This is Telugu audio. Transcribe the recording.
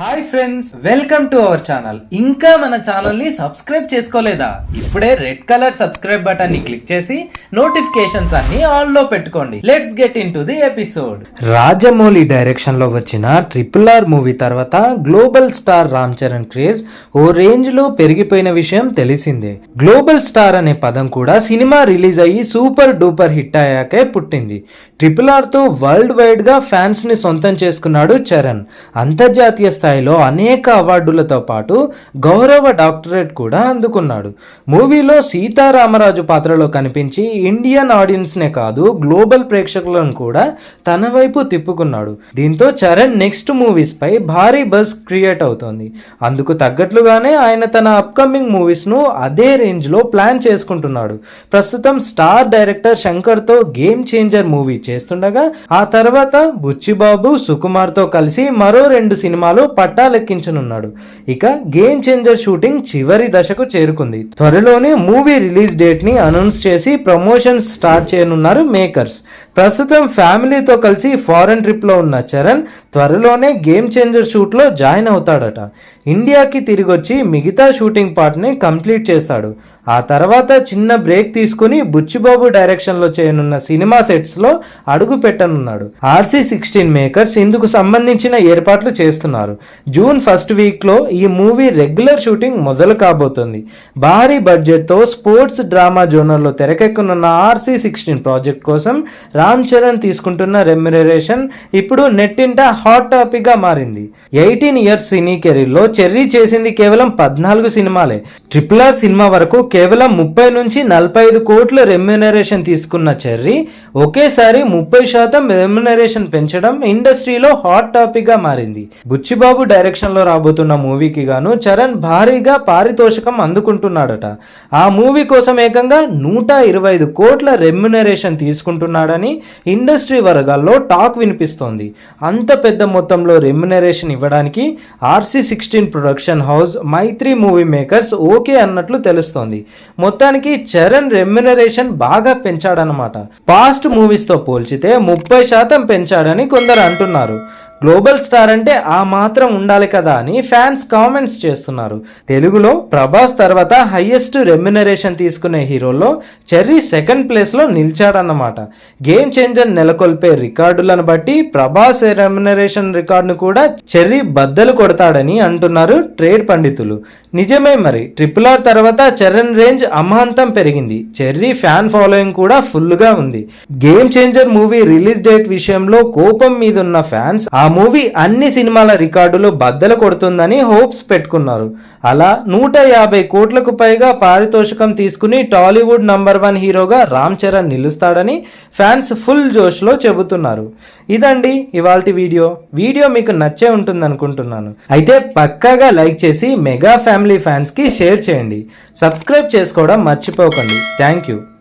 Hi friends welcome to our channel. ఇంకా మన ఛానల్ని సబ్స్క్రైబ్ చేసుకోలేదా? ఇప్పుడే రెడ్ కలర్ సబ్స్క్రైబ్ బటన్ని క్లిక్ చేసి నోటిఫికేషన్స్ అన్ని ఆన్లో పెట్టుకోండి. Let's get into the episode Rajamouli డైరెక్షన్లో వచ్చిన ట్రిపుల్ ఆర్ మూవీ తర్వాత global star Ram Charan craze ఓ రేంజ్లో పెరిగిపోయిన విషయం తెలిసిందే. గ్లోబల్ స్టార్ అనే పదం కూడా సినిమా రిలీజ్ అయ్యి సూపర్ డూపర్ హిట్ అయ్యాకే పుట్టింది. ట్రిపుల్ ఆర్తో వరల్డ్ వైడ్గా ఫ్యాన్స్ని సొంతం చేసుకున్నాడు చరణ్. అంతర్జాతీయ స్థాయిలో అనేక అవార్డులతో పాటు గౌరవ డాక్టరేట్ కూడా అందుకున్నాడు. మూవీలో సీతారామరాజు పాత్రలో కనిపించి ఇండియన్ ఆడియన్స్నే కాదు గ్లోబల్ ప్రేక్షకులను కూడా తన వైపు తిప్పుకున్నాడు. దీంతో చరణ్ నెక్స్ట్ మూవీస్ పై భారీ బస్ క్రియేట్ అవుతోంది. అందుకు తగ్గట్లుగానే ఆయన తన అప్కమింగ్ మూవీస్ను అదే రేంజ్లో ప్లాన్ చేసుకుంటున్నాడు. ప్రస్తుతం స్టార్ డైరెక్టర్ శంకర్తో గేమ్ చేంజర్ మూవీ చేస్తుండగా ఆ తర్వాత బుచ్చిబాబు సుకుమార్తో కలిసి మరో రెండు సినిమాలు పట్టాలెక్కించనున్నాడు. ఇక గేమ్ చేంజర్ షూటింగ్ చివరి దశకు చేరుకుంది. త్వరలోనే మూవీ రిలీజ్ డేట్ని అనౌన్స్ చేసి ప్రమోషన్స్ స్టార్ట్ చేయనున్నారు మేకర్స్ ప్రస్తుతం ఫ్యామిలీతో కలిసి ఫారెన్ ట్రిప్లో ఉన్న చరణ్ త్వరలోనే గేమ్ చేంజర్ షూట్లో జాయిన్ అవుతాడట. ఇండియాకి తిరిగి వచ్చి మిగతా షూటింగ్ పార్ట్ని కంప్లీట్ చేస్తాడు. ఆ తర్వాత చిన్న బ్రేక్ తీసుకుని బుచ్చిబాబు డైరెక్షన్లో చేయనున్న సినిమా సెట్స్లో అడుగు పెట్టనున్నాడు. ఆర్సీ సిక్స్టీన్ మేకర్స్ ఇందుకు సంబంధించిన ఏర్పాట్లు చేస్తున్నారు. జూన్ ఫస్ట్ వీక్లో ఈ మూవీ రెగ్యులర్ షూటింగ్ మొదలు కాబోతుంది. భారీ బడ్జెట్తో స్పోర్ట్స్ డ్రామా జోనర్లో తెరకెక్కనున్న ఆర్సీ సిక్స్టీన్ ప్రాజెక్ట్ కోసం రామ్ చరణ్ తీసుకుంటున్న రెమ్యునరేషన్ ఇప్పుడు నెట్టింట హాట్ టాపిక్గా మారింది. ఎయిటీన్ ఇయర్స్ సినీ కెరీర్లో చెర్రీ చేసింది కేవలం పద్నాలుగు సినిమాలే. ట్రిపుల్ ఆర్ సినిమా వరకు కేవలం ముప్పై నుంచి నలభై ఐదు కోట్ల రెమ్యునరేషన్ తీసుకున్న చెర్రీ ఒకేసారి ముప్పై శాతం రెమ్యునరేషన్ పెంచడం ఇండస్ట్రీలో హాట్ టాపిక్గా మారింది. బుచ్చిబాబు డైరెక్షన్లో రాబోతున్న మూవీకి గాను చరణ్ భారీగా పారితోషికం అందుకుంటున్నాడట. ఆ మూవీ కోసం ఏకంగా నూట ఇరవై ఐదు కోట్ల రెమ్యునరేషన్ తీసుకుంటున్నాడని ఇండస్ట్రీ వర్గాల్లో టాక్ వినిపిస్తోంది. అంత పెద్ద మొత్తంలో రెమ్యునరేషన్ ఇవ్వడానికి RC sixteen production house Mythri movie makers okay అన్నట్లు తెలుస్తోంది. మొత్తానికి చరణ్ రెమ్యునరేషన్ బాగా పెంచాడనమాట పాస్ట్ మూవీస్తో పోల్చితే ముప్పై శాతం పెంచాడని కొందరు అంటున్నారు. గ్లోబల్ స్టార్ అంటే ఆ మాత్రం ఉండాలి కదా అని ఫ్యాన్స్ కామెంట్స్ చేస్తున్నారు. తెలుగులో ప్రభాస్ తర్వాత హైయెస్ట్ రెమ్యునరేషన్ తీసుకునే హీరోల్లో చెర్రీ సెకండ్ ప్లేస్లో నిలిచాడన్నమాట. గేమ్ చేంజర్ నెలకొల్పే రికార్డులను బట్టి ప్రభాస్ రెమ్యునరేషన్ రికార్డును కూడా చెర్రీ బద్దలు కొడతాడని అంటున్నారు ట్రేడ్ పండితులు. నిజమే మరి ట్రిపుల్ ఆర్ తర్వాత చరణ్ రేంజ్ అమాంతం పెరిగింది. చెర్రీ ఫ్యాన్ ఫాలోయింగ్ కూడా ఫుల్గా ఉంది. Game changer movie release date విషయంలో కోపం మీద ఉన్న ఫ్యాన్స్ ఆ మూవీ అన్ని సినిమాల రికార్డులు బద్దలు కొడుతుందని హోప్స్ పెట్టుకున్నారు. అలా నూట యాభై కోట్లకు పైగా పారితోషికం తీసుకుని టాలీవుడ్ నంబర్ వన్ హీరోగా రామ్ చరణ్ నిలుస్తాడని ఫ్యాన్స్ ఫుల్ జోష్లో చెబుతున్నారు. ఇదండి ఇవాళ వీడియో. వీడియో మీకు నచ్చే ఉంటుంది అనుకుంటున్నాను అయితే పక్కాగా లైక్ చేసి మెగా ఫ్యామిలీ ఫ్యాన్స్కి షేర్ చేయండి. సబ్స్క్రైబ్ చేసుకోవడం మర్చిపోకండి. Thank you.